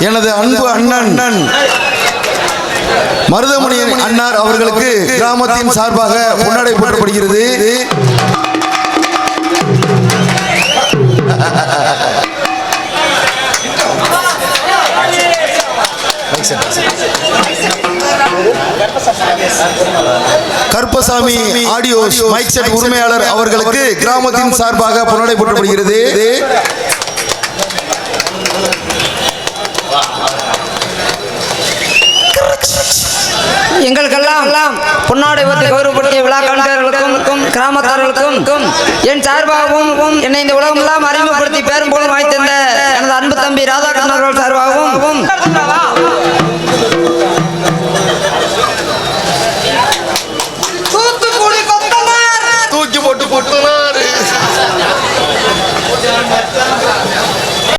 எனது அன்பு அண்ணன். மருதமணி அண்ணார் அவர்களுக்கு கிராமத்தின் சார்பாக முன்னாடி போட்டப்படுகிறது கருப்பசாமி ஆடியோ மைக் செட் உரிமையாளர் அவர்களுக்கு கிராமத்தின் சார்பாக பொன்னாடை போட்டப்படுகிறது எங்களுக்கெல்லாம் பொன்னாடை வந்து கௌரவப்படுத்திய விழா கலைஞர்களுக்கும் கிராமத்தார்களுக்கும் என் சார்பாகவும் என்னை இந்த உலகமெல்லாம் அறிமுகப்படுத்தி பேரும் போலும் வாய்த்திருந்த எனது அன்பு தம்பி ராதாகிருஷ்ணன் அவர்கள் சார்பாகவும்